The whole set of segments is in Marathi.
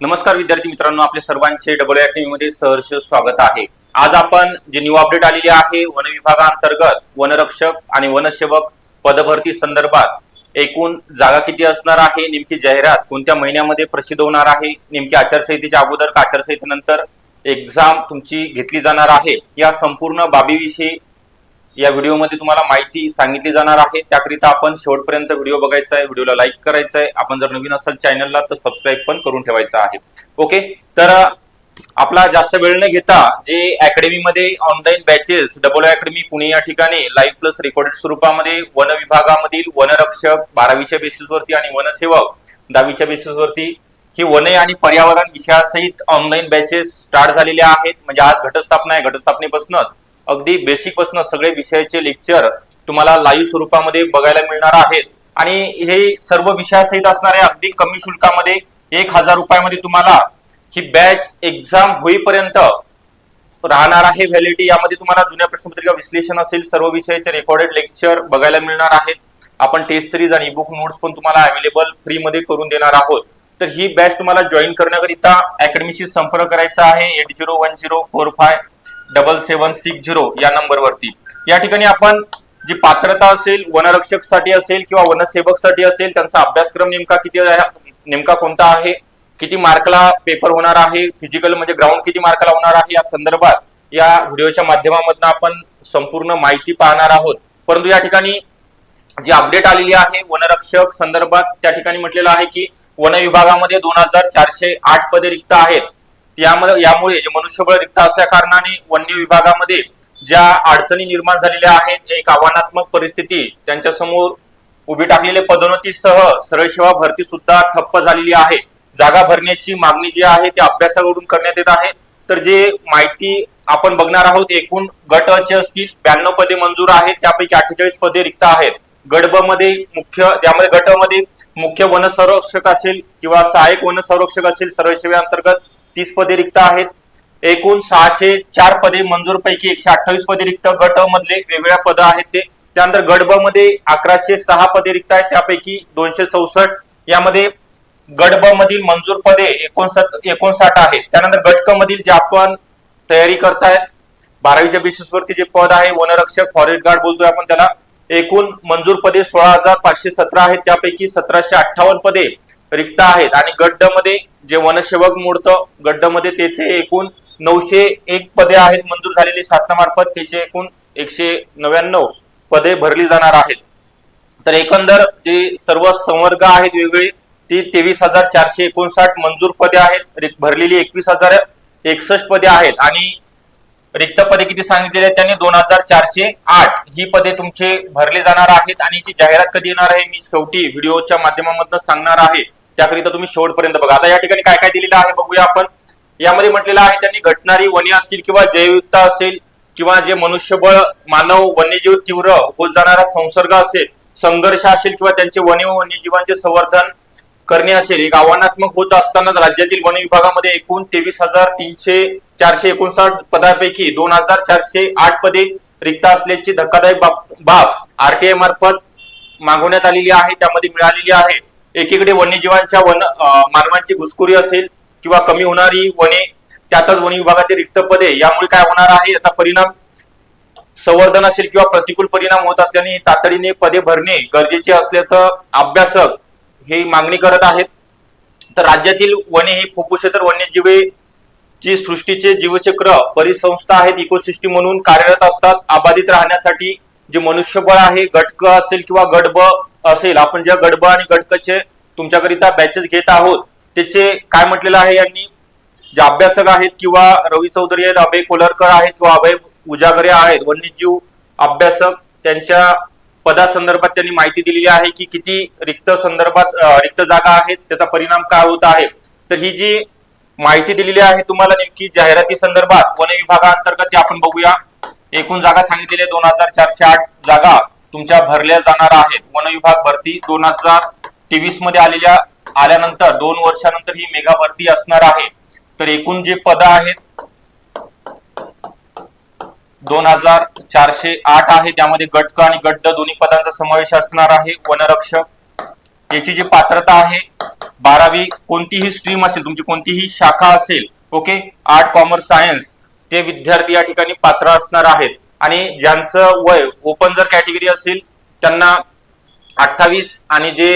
नमस्कार विद्यार्थी मित्रांनो आपल्या सर्वांचे डबल अकॅडमी मध्ये सहर्ष स्वागत आहे. आज आपण जे न्यू अपडेट आलेली आहे वन विभागाअंतर्गत वनरक्षक आणि वनसेवक पदभरती संदर्भात एकूण जागा किती असणार आहे नेमकी जाहिरात कोणत्या महिन्यामध्ये प्रसिद्ध होणार आहे नेमकी आचारसंहितेच्या अगोदर का आचारसंहितेनंतर एक्झाम तुमची घेतली जाणार आहे या संपूर्ण बाबीविषयी या व्हिडिओमध्ये तुम्हाला माहिती सांगितली जाणार आहे. त्याकरिता आपण शेवटपर्यंत व्हिडिओ बघायचा आहे. व्हिडिओला लाईक करायचा आहे. आपण जर नवीन असाल चॅनलला तर सबस्क्राईब पण करून ठेवायचा आहे. ओके? तर आपला जास्त वेळ न घेता जे अकॅडमीमध्ये online batches double academy Pune या ठिकाणी लाईव्ह प्लस रेकॉर्डेड स्वरूपामध्ये वन विभागामधील वनरक्षक बारावीच्या बेसिसवरती आणि वनसेवक दहावीच्या बेसिसवरती ही वने आणि पर्यावरण विषयासहित ऑनलाईन बॅचेस स्टार्ट झालेल्या आहेत. म्हणजे आज घटस्थापना आहे. घटस्थापनेपासूनच अगदी बेसिकपासून सगळे विषयाचे लेक्चर तुम्हाला लाईव्ह स्वरूपामध्ये बघायला मिळणार आहेत. आणि हे सर्व विषयासहित असणाऱ्या अगदी कमी शुल्कामध्ये एक हजार रुपयामध्ये तुम्हाला ही बॅच एक्झाम होईपर्यंत राहणार आहे व्हॅलिडिटी यामध्ये तुम्हाला जुन्या प्रश्नपत्रिका विश्लेषण असेल सर्व विषयाचे रेकॉर्डेड लेक्चर बघायला मिळणार आहेत. आपण टेस्ट सिरीज आणि बुक नोट्स पण तुम्हाला अवेलेबल फ्रीमध्ये करून देणार आहोत. तर ही बॅच तुम्हाला जॉईन करण्याकरिता अकॅडमीशी संपर्क करायचा आहे. Eight zero one zero four five double seven six zero या नंबरवरती. या ठिकाणी आपण जी पात्रता असेल वनरक्षकसाठी असेल किंवा वनसेवकसाठी असेल त्यांचा अभ्यासक्रम नेमका किती नेमका कोणता आहे किती मार्कला पेपर होणार आहे फिजिकल म्हणजे ग्राउंड किती मार्कला होणार आहे या संदर्भात या व्हिडिओच्या माध्यमामधून आपण संपूर्ण माहिती पाहणार आहोत. परंतु या ठिकाणी जी अपडेट आलेली आहे वनरक्षक संदर्भात त्या ठिकाणी म्हटलेलं आहे की वन विभागामध्ये दोन हजार चारशे आठ पदे रिक्त आहेत. यामध्ये यामुळे जे मनुष्यबळ रिक्त असल्या कारणाने वन्य विभागामध्ये ज्या अडचणी निर्माण झालेल्या आहेत एक आव्हानात्मक परिस्थिती त्यांच्यासमोर उभी टाकलेल्या पदोन्नतीसह सरळ सेवा भरती सुद्धा ठप्प झालेली आहे. जागा भरण्याची मागणी जी आहे ती अभ्यासाकडून करण्यात येत आहे. तर जे माहिती आपण बघणार आहोत एकूण गट चे असतील ब्याण्णव पदे मंजूर आहेत त्यापैकी अठ्ठेचाळीस पदे रिक्त आहेत. गट ब मध्ये मुख्य त्यामध्ये गटमध्ये मुख्य वन संरक्षक असेल किंवा सहाय्यक वन संरक्षक असेल सर्व सेवेअंतर्गत तीस पदे रिक्त आहेत. एकूण सहाशे चार पदे मंजूर पैकी एकशे अठ्ठावीस पदे रिक्त. गट मधले वेगवेगळ्या पद आहेत ते. त्यानंतर गट ब मध्ये अकराशे सहा पदे रिक्त आहेत. त्यापैकी दोनशे चौसष्ट यामध्ये गट ब मधील मंजूर पदे एकोणसाठ एकोणसाठ आहेत. त्यानंतर गटक मधील जे आपण तयारी करतायत बारावीच्या बेसिसवरती जे पद आहे वनरक्षक फॉरेस्ट गार्ड बोलतोय आपण त्याला एकूण मंजूर पदे सोळा हजार पाचशे सतरा आहेत. त्यापैकी सतराशे अठ्ठावन्न पदे रिक्त आहेत. आणि गड्डमध्ये जे वनसेवक मोडतं गड्डमध्ये त्याचे एकूण नऊशे एक पदे आहेत मंजूर झालेली शासनामार्फत. त्याचे एकूण एकशे नव्याण्णव पदे भरली जाणार आहेत. तर एकंदर जे सर्व संवर्ग आहेत वेगवेगळे ती तेवीस हजार चारशे एकोणसाठ मंजूर पदे आहेत. भरलेली एकवीस हजार एकसष्ट पदे आहेत. आणि रिक्त पदे किती सांगितलेली आहेत त्यांनी? दोन हजार चारशे आठ ही पदे तुमचे भरले जाणार आहेत. आणि जी जाहिरात कधी येणार आहे मी शेवटी व्हिडिओच्या माध्यमामधून सांगणार आहे. त्याकरिता तुम्ही शेवटपर्यंत बघा. आता या ठिकाणी काय काय दिलेलं आहे बघूया आपण. यामध्ये म्हटलेलं आहे त्यांनी घटणारी वने असतील किंवा जैविकता असेल किंवा जे मनुष्यबळ मानव वन्यजीव तीव्र होत जाणारा संसर्ग असेल संघर्ष असेल किंवा त्यांचे वने व वन्यजीवांचे संवर्धन करणे असेल एक आव्हानात्मक होत असतानाच राज्यातील वन विभागामध्ये एकूण तेवीस हजार तीनशे चारशे एकोणसाठ पदापैकी दोन हजार चारशे आठ पदे रिक्त असल्याची धक्कादायक बाब- बाब आरटीआय मार्फत मागवण्यात आलेली आहे त्यामध्ये मिळालेली आहे. एकीकडे वन्यजीवांच्या वन मानवांची घुसखोरी असेल किंवा कमी होणारी वने त्यातच वन विभागातील रिक्त पदे यामुळे काय होणार आहे याचा परिणाम संवर्धन असेल किंवा प्रतिकूल परिणाम होत असल्याने तातडीने पदे भरणे गरजेचे असल्याचं अभ्यासक हे मागणी करत आहेत. तर राज्यातील वने ही फुप्फुसेतर वन्यजीवे जी सृष्टीचे जीवचक्र परिसंस्था आहेत इकोसिस्टीम म्हणून कार्यरत असतात. अबाधित राहण्यासाठी जे मनुष्यबळ आहे गटक असेल किंवा गडब असेल आपण ज्या गडब आणि गटकचे तुमच्याकरिता बॅचेस घेत आहोत त्याचे काय म्हटलेलं आहे यांनी? जे अभ्यासक आहेत किंवा रवी चौधरी आहेत अभय कोलरकर आहेत किंवा अभय उजागरे आहेत वन्यजीव अभ्यासक त्यांच्या पदासंदर्भात त्यांनी माहिती दिलेली आहे की किती रिक्त संदर्भात रिक्त जागा आहेत त्याचा परिणाम काय होत आहे. तर ही जी माहिती दिलेली आहे तुम्हाला नेमकी जाहिराती संदर्भात वन विभागाअंतर्गत ते आपण बघूया. एकूण जागा सांगितलेल्या दोन हजार चारशे आठ जागा. तुमच्या भरल्या जाणार आहेत. वन विभाग भरती दोन हजार तेवीसमध्ये आलेल्या आल्यानंतर दोन वर्षानंतर ही मेगा भरती असणार आहे. तर एकूण जे पद आहेत दोन हजार चारशे आठ आहे. त्यामध्ये गटक आणि गड्ड दोन्ही पदांचा समावेश असणार आहे. वनरक्षक याची जी पात्रता आहे बारावी कोणतीही स्ट्रीम असेल तुमची कोणतीही शाखा असेल ओके आर्ट कॉमर्स सायन्स ते विद्यार्थी या ठिकाणी पात्र असणार आहेत. आणि ज्यांचं वय ओपन जर कॅटेगरी असेल त्यांना अठ्ठावीस आणि जे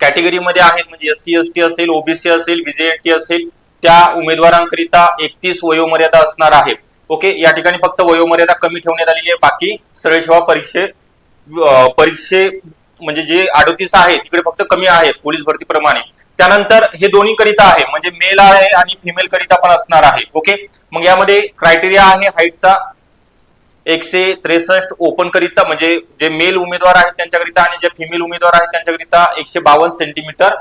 कॅटेगरीमध्ये आहेत म्हणजे एस सी एस टी असेल ओबीसी असेल टी असेल त्या उमेदवारांकरिता एकतीस वयोमर्यादा असणार आहे. ओके या ठिकाणी फक्त वयोमर्यादा कमी ठेवण्यात आलेली आहे. बाकी सरळ सेवा परीक्षे परीक्षे म्हणजे जे अडोतीस आहे तिकडे फक्त कमी आहे पोलीस भरतीप्रमाणे. त्यानंतर हे दोन्ही करिता आहे म्हणजे मेल आहे आणि फिमेल करिता पण असणार आहे. ओके मग यामध्ये क्रायटेरिया आहे हाईटचा एकशे त्रेसष्ट ओपन करिता म्हणजे जे मेल उमेदवार आहेत त्यांच्याकरिता आणि जे फिमेल उमेदवार आहेत त्यांच्याकरिता एकशे बावन्न सेंटीमीटर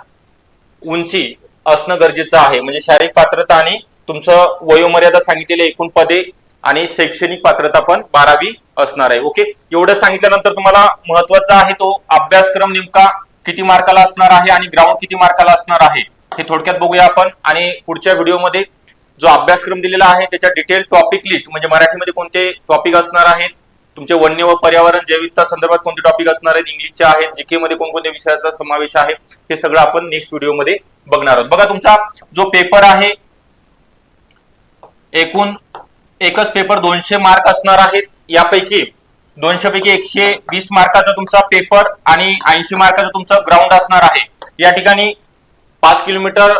उंची असणं गरजेचं आहे. म्हणजे शारीरिक पात्रता आणि तुमचं वयोमर्यादा सांगितलेले एकूण पदे आणि शैक्षणिक पात्रता पण बारावी असणार आहे. ओके एवढं सांगितल्यानंतर तुम्हाला महत्त्वाचा आहे तो अभ्यासक्रम नेमका किती मार्काला असणार आहे आणि ग्राउंड किती मार्काला असणार आहे हे थोडक्यात बघूया आपण. आणि पुढच्या व्हिडिओमध्ये जो अभ्यासक्रम दिलेला आहे त्याच्या डिटेल टॉपिक लिस्ट म्हणजे मराठीमध्ये कोणते टॉपिक असणार आहेत तुमचे वन्य व पर्यावरण जैविकता संदर्भात कोणते टॉपिक असणार आहेत इंग्लिशचे आहेत जीके मध्ये कोणकोणत्या विषयाचा समावेश आहे हे सगळं आपण नेक्स्ट व्हिडिओमध्ये बघणार आहोत. बघा तुमचा जो पेपर आहे एकूण एकच पेपर दोनशे मार्क असणार आहेत. यापैकी दोनशे पैकी एकशे वीस मार्काचा तुमचा पेपर आणि ऐंशी मार्काचा तुमचा ग्राउंड असणार आहे. या ठिकाणी पाच किलोमीटर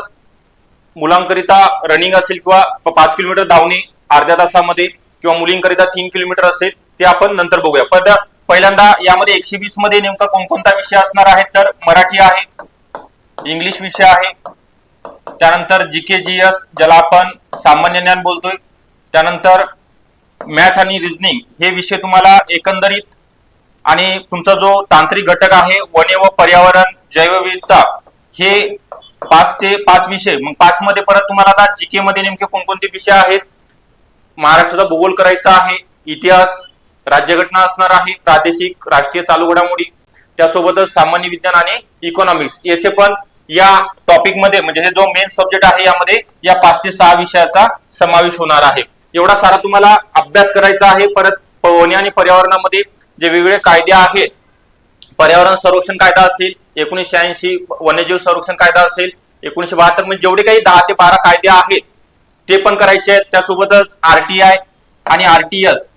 मुलांकरिता रनिंग असेल किंवा पाच किलोमीटर धावणे अर्ध्या तासामध्ये किंवा मुलींकरिता तीन किलोमीटर असेल ते आपण नंतर बघूया. पण पहिल्यांदा यामध्ये एकशे वीसमध्ये नेमका कोणकोणता विषय असणार आहे तर मराठी आहे इंग्लिश विषय आहे त्यानंतर जी के जी एस ज्याला आपण सामान्य ज्ञान बोलतोय त्यानंतर मॅथ आणि रिझनिंग हे विषय तुम्हाला एकंदरीत आणि तुमचा जो तांत्रिक घटक आहे वने व पर्यावरण जैवविविधता हे पाच ते पाच विषय. मग पाच मध्ये परत तुम्हाला आता जीके मध्ये नेमके कोणकोणते विषय आहेत? महाराष्ट्राचा भूगोल करायचा आहे इतिहास राज्यघटना असणार आहे प्रादेशिक राष्ट्रीय चालू घडामोडी त्यासोबतच सामान्य विज्ञान आणि इकॉनॉमिक्स याचे पण या टॉपिकमध्ये म्हणजे हे जो मेन सब्जेक्ट आहे यामध्ये या पाच ते सहा विषयाचा समावेश होणार आहे. एवढा सारा तुम्हाला अभ्यास करायचा आहे. परत पवनी आणि पर्यावरणामध्ये जे वेगवेगळे कायदे आहेत पर्यावरण संरक्षण कायदा असेल एकोणीसशे ऐंशी वन्यजीव संरक्षण कायदा असेल एकोणीसशे बहात्तर म्हणजे जेवढे काही दहा ते बारा कायदे आहेत ते पण करायचे आहेत. त्यासोबतच आरटीआय आणि आरटीएस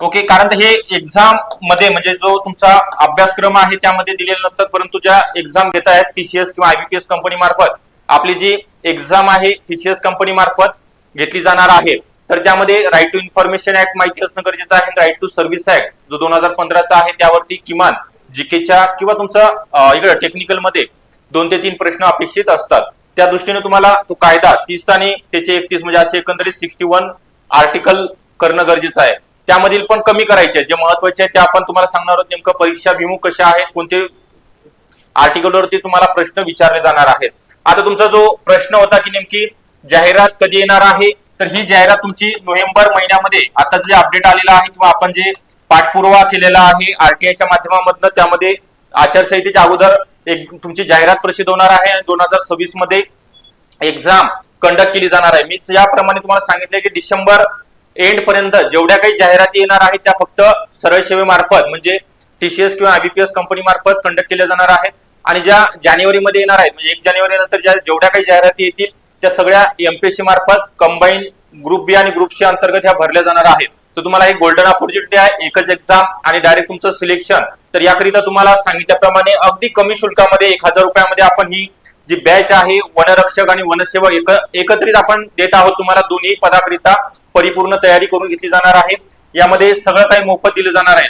ओके कारण हे एक्झाममध्ये म्हणजे जो तुमचा अभ्यासक्रम आहे त्यामध्ये दिलेले नसतात परंतु ज्या एक्झाम घेत आहेत टीसीएस किंवा आयबीपीएस कंपनी मार्फत आपली जी एक्झाम आहे टीसीएस कंपनी मार्फत घेतली जाणार आहे. तर त्यामध्ये राईट टू इन्फॉर्मेशन ऍक्ट माहिती असणं गरजेचं आहे राईट टू सर्व्हिस ऍक्ट जो दोन हजार पंधराचा आहे त्यावरती किमान जीकेच्या किंवा तुमचं इकडे टेक्निकलमध्ये दोन ते तीन प्रश्न अपेक्षित असतात. त्या दृष्टीने तुम्हाला तो कायदा तीस आणि त्याचे एकतीस म्हणजे असे एकंदरीत सिक्स्टी वन आर्टिकल करणं गरजेचं आहे. त्यामधील पण कमी करायचे जे महत्त्वाचे आहे ते आपण तुम्हाला सांगणार आहोत. नेमकं परीक्षा विमुख कशा आहेत? कोणते आर्टिकलवरती तुम्हाला प्रश्न विचारले जाणार आहेत? आता तुमचा जो प्रश्न होता की नेमकी जाहिरात कधी येणार आहे? तर ही जाहिरात तुमची नोव्हेंबर महिन्यामध्ये आता जे अपडेट आलेलं आहे किंवा आपण जे पाठपुरावा केलेला आहे. आरटीआयच्या माध्यमामधनं त्यामध्ये आचारसंहितेच्या अगोदर एक तुमची जाहिरात प्रसिद्ध होणार आहे आणि दोन हजार सव्वीसमध्ये एक्झाम कंडक्ट केली जाणार आहे. मी याप्रमाणे तुम्हाला सांगितलंय की डिसेंबर एंड पर्यंत जेवढ्या काही जाहिराती येणार आहेत त्या फक्त सरळ सेवेमार्फत म्हणजे टीसीएस किंवा आयबीपीएस कंपनी मार्फत कंडक्ट केल्या जाणार आहेत. आणि ज्या जानेवारीमध्ये येणार आहेत म्हणजे एक जानेवारी नंतर ज्या जेवढ्या काही जाहिराती येतील त्या सगळ्या एमपीएससी मार्फत कंबाईन ग्रुप बी आणि ग्रुप सी अंतर्गत ह्या भरल्या जाणार आहेत. तर तुम्हाला हे गोल्डन ऑपॉर्च्युनिटी आहे एकच एक्झाम आणि डायरेक्ट तुमचं सिलेक्शन तर याकरिता तुम्हाला सांगितल्याप्रमाणे अगदी कमी शुल्कामध्ये एक हजार रुपयामध्ये आपण ही जी बॅच आहे वनरक्षक आणि वनसेवक एक एकत्रित आपण देत आहोत तुम्हाला दोन्ही पदाकरिता परिपूर्ण तयारी करून घेतली जाणार आहे. यामध्ये सगळं काही मोफत दिलं जाणार आहे.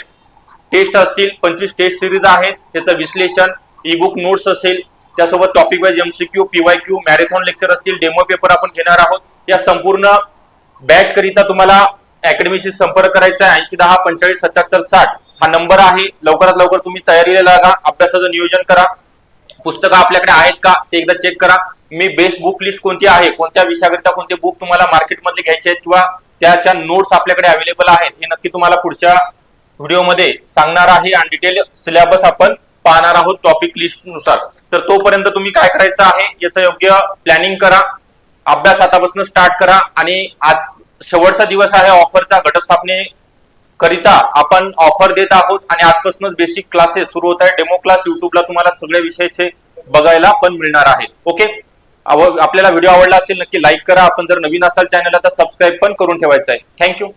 टेस्ट असतील पंचवीस टेस्ट सिरीज आहेत त्याचं विश्लेषण ई बुक नोट्स असेल त्यासोबत topic wise MCQ PYQ marathon lecture असतील डेमो पेपर आपण घेणार आहोत. या संपूर्ण बॅच करिता तुम्हाला अकॅडमीशी संपर्क करायचा आहे. ऐंशी दहा पंचेचाळीस सत्याहत्तर साठ हा नंबर आहे. लवकरात लवकर तुम्ही तयारीला लागा. अभ्यासाचं नियोजन करा. पुस्तकं आपल्याकडे आहेत का ते एकदा चेक करा. मी बेस्ट बुक लिस्ट कोणती आहे? कोणत्या विषयाकरिता कोणते बुक तुम्हाला मार्केटमधले घ्यायचे आहेत किंवा त्याच्या नोट्स आपल्याकडे अवेलेबल आहेत हे नक्की तुम्हाला पुढच्या व्हिडिओमध्ये सांगणार आहे. आणि डिटेल सिलेबस आपण पाहणार आहोत टॉपिक लिस्टनुसार. तर तोपर्यंत तुम्ही काय करायचं आहे? याचं योग्य प्लॅनिंग करा. अभ्यास आतापासून स्टार्ट करा. आणि आज शेवटचा दिवस आहे ऑफरचा. घटस्थापने करिता आपण ऑफर देत आहोत आणि आजपासूनच बेसिक क्लासेस सुरू होत आहे डेमो क्लास युट्यूबला तुम्हाला सगळ्या विषयाचे बघायला पण मिळणार आहे. ओके आपल्याला व्हिडिओ आवडला असेल नक्की लाईक करा. आपण जर नवीन असाल चॅनलला तर सबस्क्राईब पण करून ठेवायचं आहे. थँक्यू